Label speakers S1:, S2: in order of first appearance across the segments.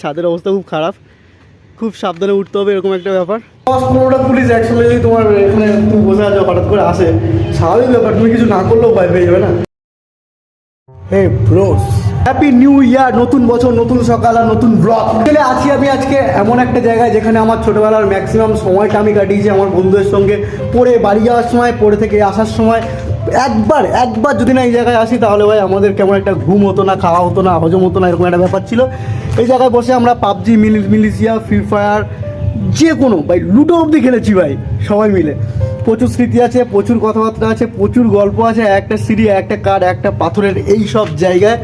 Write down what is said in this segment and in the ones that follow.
S1: ছাদের অবস্থা খুব খারাপ। খুব সাবধানে উঠতে হবে এরকম একটা ব্যাপার। দশ পনেরোটা পুলিশ একসঙ্গে যদি তোমার এখানে তুমি বসে আছো হঠাৎ করে আসে। স্বাভাবিক ব্যাপার তুমি কিছু না করলেও ভয় পেয়ে যাবে না। Hey bros happy new year নতুন বছর নতুন সকাল আর নতুন ব্লগ আসলে আছি আমি আজকে এমন একটা জায়গায় যেখানে আমার ছোটোবেলার ম্যাক্সিমাম সময়টা আমি কাটিয়েছি আমার বন্ধুদের সঙ্গে। পড়ে বাড়ি যাওয়ার সময় পড়ে থেকে আসার সময়। একবার একবার যদি না এই জায়গায় আসি তাহলে ভাই আমাদের কেমন একটা ঘুম হতো না, খাওয়া হতো না, হজম হতো না, এরকম একটা ব্যাপার ছিল। এই জায়গায় বসে আমরা পাবজি, মিলি, মিলিশিয়া ফ্রি ফায়ার যে কোনো, ভাই লুডো অবধি খেলেছি ভাই, সবাই মিলে। প্রচুর স্মৃতি আছে, প্রচুর কথাবার্তা আছে, প্রচুর গল্প আছে, একটা সিঁড়ি, একটা কাঠ, একটা পাথরের এই সব জায়গায়।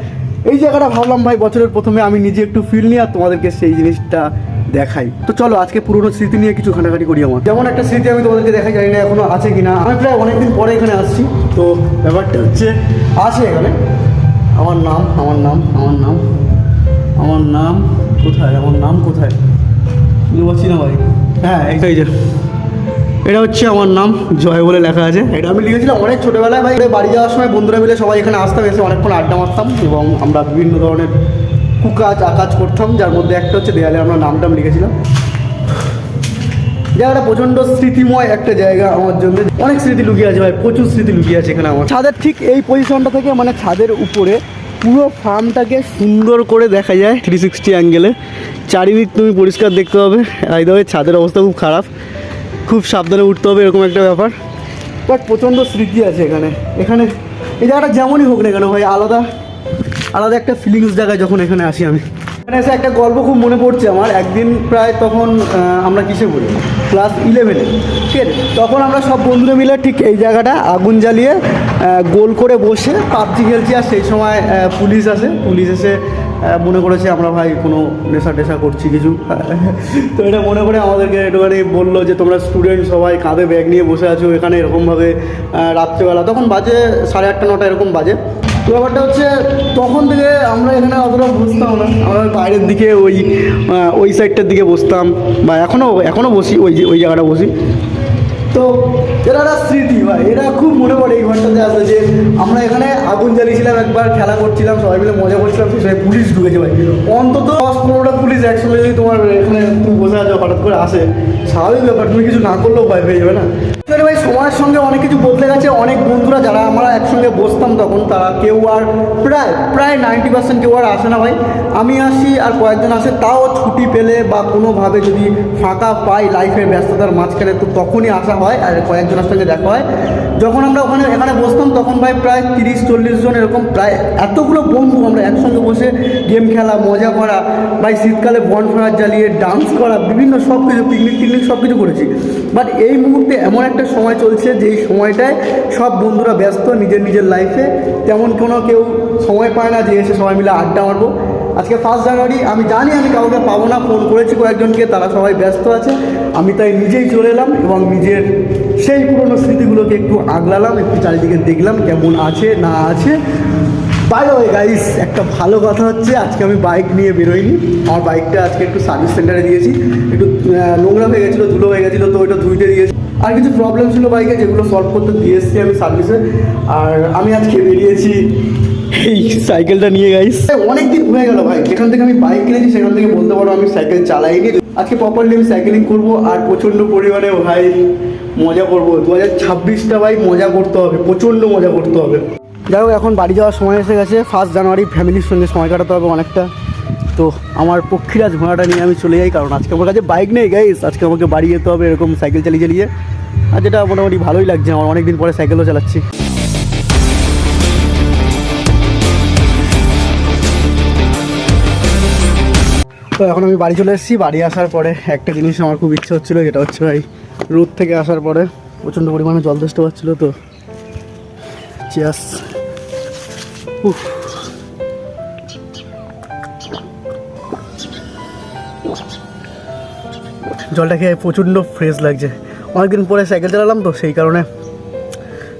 S1: এই জায়গাটা ভাবলাম ভাই বছরের প্রথমে আমি নিজে একটু ফিল নিই আর তোমাদেরকে সেই জিনিসটা দেখাই। তো চলো, আজকে পুরোনো স্মৃতি নিয়ে কিছু ঘাটাঘাটি করি আমার। যেমন একটা স্মৃতি আমি তোমাদেরকে দেখাই, জানি না এখনও আছে কিনা। আমি প্রায় অনেকদিন পরে এখানে আসছি। তো ব্যাপারটা হচ্ছে, আছে এখানে। আমার নাম আমার নাম আমার নাম। আমার নাম কোথায়? আমার নাম কোথায়? পারছি না ভাই হ্যাঁ এই যে। এটা হচ্ছে আমার নাম, জয় বলে লেখা আছে। এটা আমি লিখেছিলাম অনেক ছোটোবেলায়, ভাই। বাড়ি যাওয়ার সময় বন্ধুরা মিলে সবাই এখানে আসতাম, এসে অনেকক্ষণ আড্ডা মারতাম এবং আমরা বিভিন্ন ধরনের কুকাজ আকাজ করতাম যার মধ্যে একটা হচ্ছে দেয়ালে আমরা নাম টাম লিখেছিলাম। জায়গাটা প্রচণ্ড স্মৃতিময় একটা জায়গা আমার জন্য। অনেক স্মৃতি লুকিয়ে আছে ভাই, প্রচুর স্মৃতি লুকিয়ে আছে এখানে আমার। ছাদের ঠিক এই পজিশনটা থেকে মানে ছাদের উপরে পুরো ফার্মটাকে সুন্দর করে দেখা যায় থ্রি সিক্সটি অ্যাঙ্গেলে চারিদিক তুমি পরিষ্কার দেখতে হবে এই দেখো ছাদের অবস্থা খুব খারাপ। খুব সাবধানে উঠতে হবে, এরকম একটা ব্যাপার। বাট প্রচণ্ড স্মৃতি আছে এখানে। এখানে, এই জায়গাটা যেমনই হোক না কেন ভাই, আলাদা। আলাদা একটা ফিলিংস জায়গায় যখন এখানে আসি আমি। এখানে এসে একটা গল্প খুব মনে পড়ছে আমার। একদিন প্রায় তখন আমরা কিসে পড়ি? ক্লাস ইলেভেনে ঠিক আছে? তখন আমরা সব বন্ধুরা মিলে ঠিক এই জায়গাটা আগুন জ্বালিয়ে গোল করে বসে পাবজি খেলছি। আর সেই সময় পুলিশ আসে। পুলিশ এসে মনে করেছে আমরা ভাই কোনো নেশা টেশা করছি কিছু। তো এটা মনে করে আমাদেরকে একটুখানি বলল যে, তোমরা স্টুডেন্ট সবাই কাঁধে ব্যাগ নিয়ে বসে আছো। এখানে এরকমভাবে রাত্রেবেলা। তখন বাজে সাড়ে আটটা, নটা, এরকম বাজে। ব্যাপারটা হচ্ছে তখন থেকে আমরা এখানে অতটা বসতাম না। আমরা বাইরের দিকে ওই ওই সাইডটার দিকে বসতাম বা এখনও এখনও বসি, ওই ওই জায়গাটা বসি। তো এরা একটা স্মৃতি ভাই, এরা খুব মনে পড়ে এই ঘরটাতে আসে যে আমরা এখানে আগুন জ্বালিয়েছিলাম, একবার খেলা করছিলাম, সবাই মিলে মজা করছিলাম সময় পুলিশ ঢুকেছে ভাই। অন্তত দশ পনেরোটা পুলিশ একসঙ্গে যদি তোমার এখানে তুমি বসে আছো, হঠাৎ করে আসে, স্বাভাবিক ব্যাপার, তুমি কিছু না করলেও ভয় পেয়ে যাবে না। Actually ভাই, সময়ের সঙ্গে অনেক কিছু বদলে গেছে। অনেক বন্ধুরা যারা আমরা একসঙ্গে বসতাম তখন, তারা কেউ আর প্রায় প্রায় নাইনটি পার্সেন্ট কেউ আর আসে না ভাই। আমি আসি আর কয়েকজন আসে, তাও ছুটি পেলে বা কোনোভাবে যদি ফাঁকা পাই লাইফের ব্যস্ততার মাঝখানে, তো তখনই আসা হয় আর কয়েকজনের সঙ্গে দেখা হয়। যখন আমরা ওখানে, এখানে বসতাম, তখন ভাই প্রায় তিরিশ চল্লিশ জন এরকম প্রায় এতগুলো বন্ধু আমরা একসঙ্গে বসে গেম খেলা, মজা করা ভাই শীতকালে বন ফায়ার জ্বালিয়ে ডান্স করা, বিভিন্ন সব কিছু পিকনিক টিকনিক সব কিছু করেছি। বাট এই মুহূর্তে এমন একটা সময় চলছে, যেই সময়টায় সব বন্ধুরা ব্যস্ত নিজের নিজের লাইফে তেমন কোনো কেউ সময় পায় না যে এসে সবাই মিলে আড্ডা মারবো। আজকে ফার্স্ট জানুয়ারি আমি জানি আমি কাউকে পাবো না ফোন করেছি কয়েকজনকে, তারা সবাই ব্যস্ত আছে। আমি তাই নিজেই চলে এলাম এবং নিজের সেই পুরনো স্মৃতিগুলোকে একটু আগলালাম, একটু চারিদিকে দেখলাম কেমন আছে না আছে। বাই ওয়ে গাইস একটা ভালো কথা হচ্ছে, আজকে আমি বাইক নিয়ে বেরোইনি। আমার বাইকটা আজকে একটু সার্ভিস সেন্টারে দিয়েছি। একটু নোংরা হয়ে গেছিল, ধুলো হয়ে গেছিল, তো ওইটা ধুইতে দিয়েছি। আর কিছু প্রবলেম ছিল বাইকে, যেগুলো সলভ করতে দিয়ে এসেছি আমি সার্ভিসে আর আমি আজকে বেরিয়েছি এই সাইকেলটা নিয়ে গাইস অনেক দিন হয়ে গেল ভাই, যেখান থেকে আমি বাইক কিনেছি, সেখান থেকে বলতে পারো আমি সাইকেল চালাইনি। আজকে প্রপারলি আমি সাইকেলিং করব আর প্রচণ্ড পরিমাণে ভাই মজা করব। দু হাজার ছাব্বিশটা ভাই মজা করতে হবে, প্রচণ্ড মজা করতে হবে। যাই এখন বাড়ি যাওয়ার সময় এসে গেছে। ফার্স্ট জানুয়ারি ফ্যামিলির সঙ্গে সময় কাটাতে হবে অনেকটা। তো আমার পক্ষীরাজ ঘোড়াটা নিয়ে আমি চলে যাই, কারণ আজকে আমার কাছে বাইক নেই গাইস আজকে আমাকে বাড়ি যেতে হবে, এরকম সাইকেল চালিয়ে চালিয়ে। আর যেটা মোটামুটি ভালোই লাগছে, আমার অনেক দিন পরে সাইকেলও চালাচ্ছি। তো এখন আমি বাড়ি চলে এসেছি। বাড়ি আসার পরে একটা জিনিস আমার খুব ইচ্ছে হচ্ছিল, যেটা হচ্ছে ভাই, রোদ থেকে আসার পরে প্রচণ্ড পরিমাণে জল তেষ্টা পাচ্ছিলো তো চেয়াস জলটা খেয়ে প্রচণ্ড ফ্রেশ লাগছে। অনেকদিন পরে সাইকেল চালালাম তো, সেই কারণে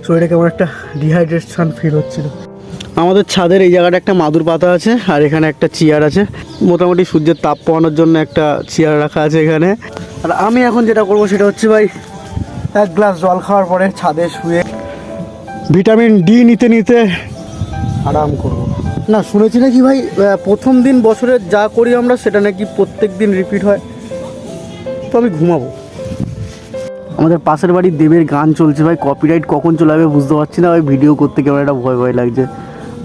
S1: শরীরে কেমন একটা ডিহাইড্রেশন ফিল হচ্ছিল। আমাদের ছাদের এই জায়গাটা একটা মাদুর পাতা আছে, আর এখানে একটা চেয়ার আছে। মোটামুটি সূর্যের তাপ পাওয়ানোর জন্য একটা চেয়ার রাখা আছে এখানে। আর আমি এখন যেটা করব সেটা হচ্ছে ভাই, এক গ্লাস জল খাওয়ার পরে ছাদে শুয়ে ভিটামিন ডি নিতে নিতে আরাম করব। না, শুনেছি নাকি ভাই প্রথম দিন বছরের যা করি আমরা, সেটা নাকি প্রত্যেক দিন রিপিট হয়। তো আমি ঘুমাবো। আমাদের পাশের বাড়ির দেবের গান চলছে ভাই কপিরাইট কখন চলে যাবে বুঝতে পারছি না ভাই ভিডিও করতে কেমন একটা ভয় ভয় লাগছে।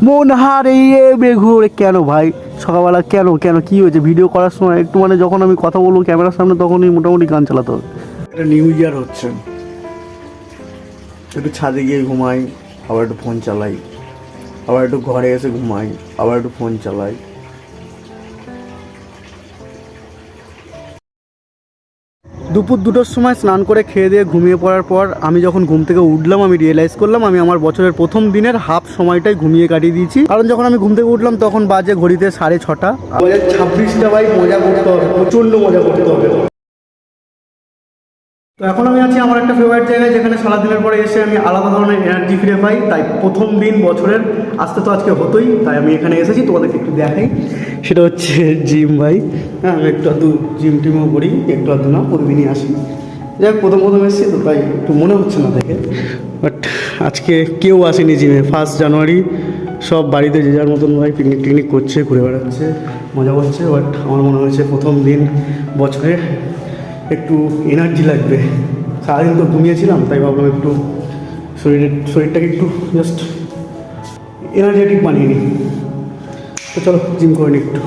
S1: মন হারে হারিয়ে বেঘুর কেন ভাই? সকালবেলা কেন কেন কি হয়েছে? ভিডিও করার সময় একটু মানে যখন আমি কথা বলব ক্যামেরার সামনে তখনই মোটামুটি গান চালাতে হবে। এটা নিউ ইয়ার হচ্ছে। একটু ছাদে গিয়ে ঘুমাই আবার একটু ফোন চালাই। আবার একটু ঘরে এসে ঘুমাই আবার একটু ফোন চালাই। দুপুর দুটোর সময় স্নান করে খেয়ে দিয়ে ঘুমিয়ে পড়ার পর আমি যখন ঘুম থেকে উঠলাম, আমি রিয়েলাইজ করলাম, আমি আমার বছরের প্রথম দিনের হাফ সময়টাই ঘুমিয়ে কাটিয়ে দিয়েছি। কারণ যখন আমি ঘুম থেকে উঠলাম, তখন বাজে ঘড়িতে সাড়ে ছটা। ছাব্বিশটা ভাই মজা করতে হবে, প্রচণ্ড মজা করতে হবে। তো এখন আমি আছি আমার একটা ফেভারিট জায়গায়, যেখানে সারাদিনের পরে এসে আমি আলাদা ধরনের এনার্জি ফিরে পাই। তাই প্রথম দিন বছরের আসতে তো আজকে হতোই, তাই আমি এখানে এসেছি, তোমাদেরকে একটু দেখাই। সেটা হচ্ছে জিম ভাই। হ্যাঁ আমি একটু আধটু জিম টিমও করি, একটু আধটু না, প্রতিদিনই আসি। যাই প্রথম প্রথম এসেছি, তো তাই একটু মনে হচ্ছে না দেখে। বাট আজকে কেউ আসেনি জিমে ফার্স্ট জানুয়ারি, সব বাড়িতে যে যার মতন ভাই পিকনিক টিকনিক করছে, ঘুরে বেড়াচ্ছে, মজা করছে। বাট আমার মনে হয়েছে প্রথম দিন বছরে একটু এনার্জি লাগবে। সারাদিন তো ঘুমিয়েছিলাম, তাই ভাবলাম একটু শরীরের শরীরটাকে একটু জাস্ট এনার্জেটিক বানিয়ে নিই। তো চলো জিম করে নিই একটু।